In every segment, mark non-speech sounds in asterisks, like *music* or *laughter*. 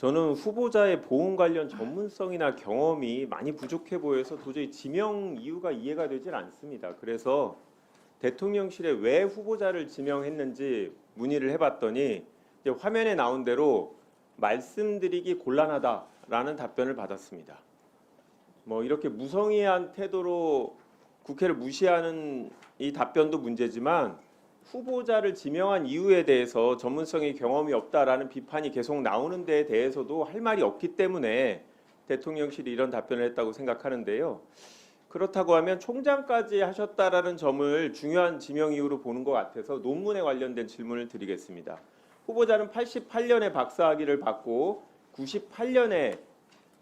저는 후보자의 보험 관련 전문성이나 경험이 많이 부족해 보여서 도저히 지명 이유가 이해가 되질 않습니다. 그래서 대통령실에 왜 후보자를 지명했는지 문의를 해봤더니 화면에 나온 대로 말씀드리기 곤란하다라는 답변을 받았습니다. 뭐 이렇게 무성의한 태도로 국회를 무시하는 이 답변도 문제지만 후보자를 지명한 이유에 대해서 전문성이 경험이 없다라는 비판이 계속 나오는 데에 대해서도 할 말이 없기 때문에 대통령실이 이런 답변을 했다고 생각하는데요. 그렇다고 하면 총장까지 하셨다라는 점을 중요한 지명 이유로 보는 것 같아서 논문에 관련된 질문을 드리겠습니다. 후보자는 88년에 박사학위를 받고 98년에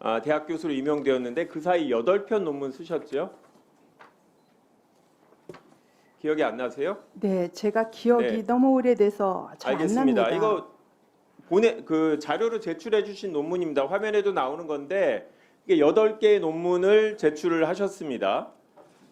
아, 대학 교수로 임명되었는데 그 사이 8편 논문 쓰셨죠? 기억이 안 나세요? 네, 제가 기억이 네. 너무 오래돼서 잘안 알겠습니다. 납니다. 이거 보내 그 자료로 제출해 주신 논문입니다. 화면에도 나오는 건데 이게 8개의 논문을 제출을 하셨습니다.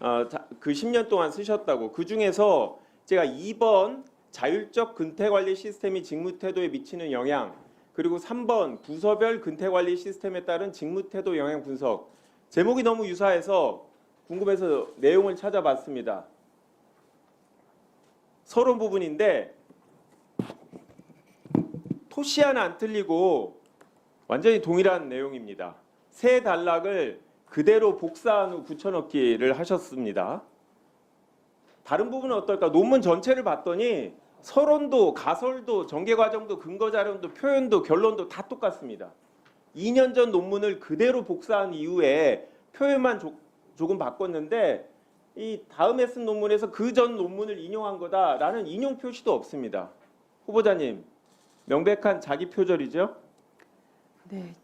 어, 자- 그 10년 동안 쓰셨다고. 그 중에서 제가 2번 자율적 근태 관리 시스템이 직무 태도에 미치는 영향 그리고 3번 부서별 근태 관리 시스템에 따른 직무 태도 영향 분석. 제목이 너무 유사해서 궁금해서 내용을 찾아봤습니다. 서론 부분인데 토시 하나 안 틀리고 완전히 동일한 내용입니다. 새 단락을 그대로 복사한 후 붙여넣기를 하셨습니다. 다른 부분은 어떨까? 논문 전체를 봤더니 서론도 가설도 전개 과정도 근거 자료도 표현도 결론도 다 똑같습니다. 2년 전 논문을 그대로 복사한 이후에 표현만 조, 조금 바꿨는데 이 다음에 쓴 논문에서 그 전 논문을 인용한 거다라는 인용 표시도 없습니다. 후보자님 명백한 자기 표절이죠? 네,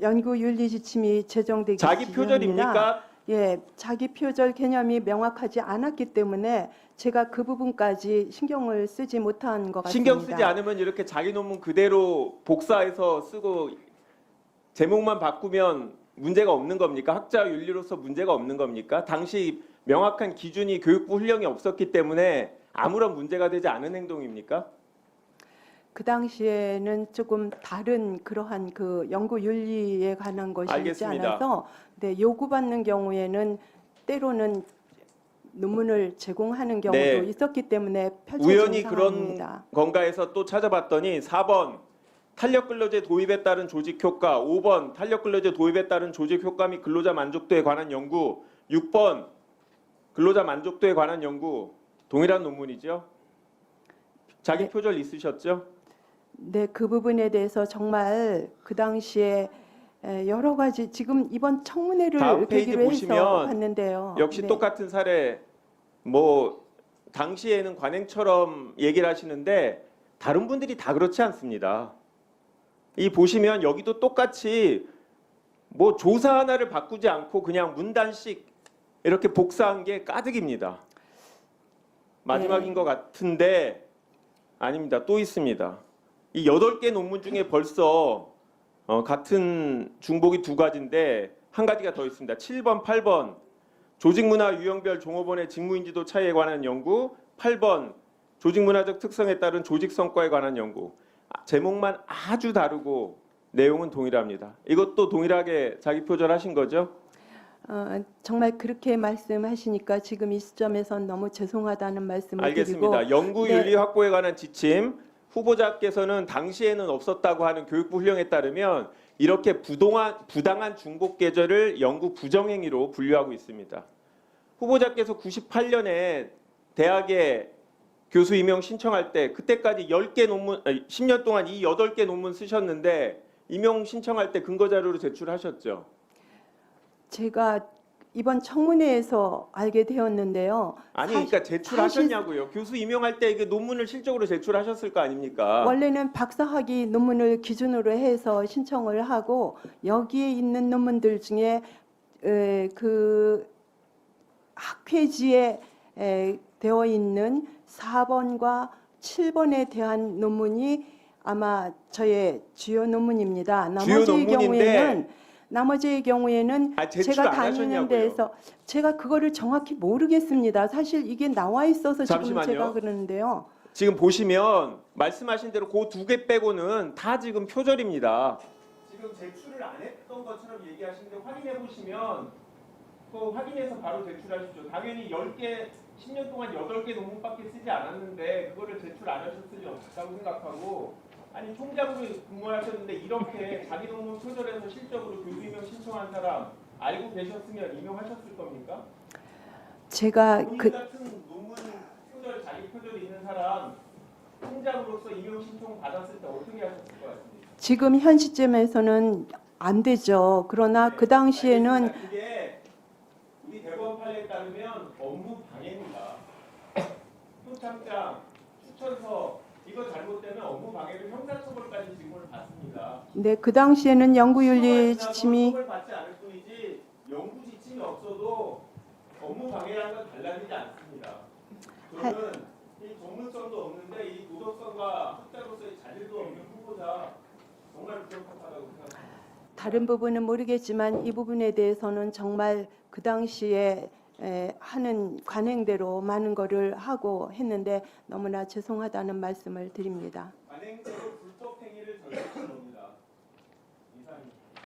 연구 윤리 지침이 제정되기 자기. 표절입니까? 예, 자기 표절 개념이 명확하지 않았기 때문에 제가 그 부분까지 신경을 쓰지 못한 것 같습니다. 신경 쓰지 않으면 이렇게 자기 논문 그대로 복사해서 쓰고 제목만 바꾸면 문제가 없는 겁니까? 학자 윤리로서 문제가 없는 겁니까? 당시 명확한 기준이 교육부 훈령이 없었기 때문에 아무런 문제가 되지 않은 행동입니까? 그 당시에는 조금 다른 그러한 그 연구 윤리에 관한 것이 있지 알겠습니다. 않아서 네, 요구받는 경우에는 때로는 논문을 제공하는 경우도 네. 있었기 때문에 펼쳐진 우연히 그런 상황입니다. 건가에서 또 찾아봤더니 4번 탄력 근로제 도입에 따른 조직 효과, 5번 탄력 근로제 도입에 따른 조직 효과 및 근로자 만족도에 관한 연구, 6번 근로자 만족도에 관한 연구 동일한 논문이죠. 자기 네. 표절 있으셨죠? 네, 그 부분에 대해서 정말 그 당시에 에, 여러 가지 지금 이번 청문회를 다음 페이지 보시면 봤는데요. 역시 네. 똑같은 사례 뭐 당시에는 관행처럼 얘기를 하시는데 다른 분들이 다 그렇지 않습니다. 이 보시면 여기도 똑같이 뭐 조사 하나를 바꾸지 않고 그냥 문단식 이렇게 복사한 게 가득입니다. 마지막인 네. 것 같은데 아닙니다. 또 있습니다. 이 여덟 개 논문 중에 벌써 어, 같은 중복이 두 가지인데 한 가지가 더 있습니다. 7번, 8번 조직문화 유형별 종업원의 직무인지도 차이에 관한 연구, 8번 조직문화적 특성에 따른 조직 성과에 관한 연구. 아, 제목만 아주 다르고 내용은 동일합니다. 이것도 동일하게 자기 표절하신 거죠? 어, 정말 그렇게 말씀하시니까 지금 이 시점에선 너무 죄송하다는 말씀을 알겠습니다. 드리고 연구 네. 윤리 확보에 관한 지침 후보자께서는 당시에는 없었다고 하는 교육부 훈령에 따르면 이렇게 부동한 부당한 중복 계절을 연구 부정행위로 분류하고 있습니다. 후보자께서 98년에 대학에 교수 임용 신청할 때 그때까지 10개 논문 아니, 10년 동안 이 8개 논문 쓰셨는데 임용 신청할 때 근거 자료로 제출하셨죠. 제가 이번 청문회에서 알게 되었는데요. 아니 사실- 그러니까 제출하셨냐고요. 교수 임용할 때 이게 논문을 실적으로 제출하셨을 거 아닙니까? 원래는 박사학위 논문을 기준으로 해서 신청을 하고 여기에 있는 논문들 중에 에, 그 학회지에 에, 되어 있는 4번과 7번에 대한 논문이 아마 저의 주요 논문입니다. 주요 나머지의 논문인데 경우에는 나머지의 경우에는 아, 제가 안 다니는. 데에서 제가 그거를 정확히 모르겠습니다. 사실 이게 나와 있어서 지금 잠시만요. 제가 그러는데요. 지금 보시면 말씀하신 대로 그 두 개 빼고는 다 지금 표절입니다. 지금 제출을 안 했던 것처럼 얘기하시는데 확인해 보시면 그 확인해서 바로 제출하십시오. 당연히 10개 10년 동안 8개 논문밖에 쓰지 않았는데 그거를 제출 안 하셨을 리 없다고 생각하고 아니 총장으로 근무하셨는데 이렇게 자기 논문 표절해서 실적으로 교수 임명 신청한 사람 알고 계셨으면 임명하셨을 겁니까? 제가 그 같은 논문 표절 자기 표절 있는 사람 총장으로서 임명 신청 받았을 때 어떻게 하셨을 것 같습니까? 지금 현 시점에서는 안 되죠. 그러나 그 당시에는 알겠습니다. 그게 우리 대법원 판례에 따르면 업무 방해입니다. 표창장, *coughs* 추천서 잘못되면 업무 방해로 형사처벌까지 지금을 받습니다. 네, 그 당시에는 연구윤리 지침이 처벌받지 않을 뿐이지 연구 지침이 없어도 업무 방해라는 건 달라지지 않습니다. 저는 이 전문성도 없는데 이 도덕성과 학자로서의 자질도 없는 후보자 정말 부적합하다고 생각합니다. 다른 부분은 모르겠지만 이 부분에 대해서는 정말 그 당시에 에, 하는 관행대로 많은 거를 하고 했는데 너무나 죄송하다는 말씀을 드립니다. 관행대로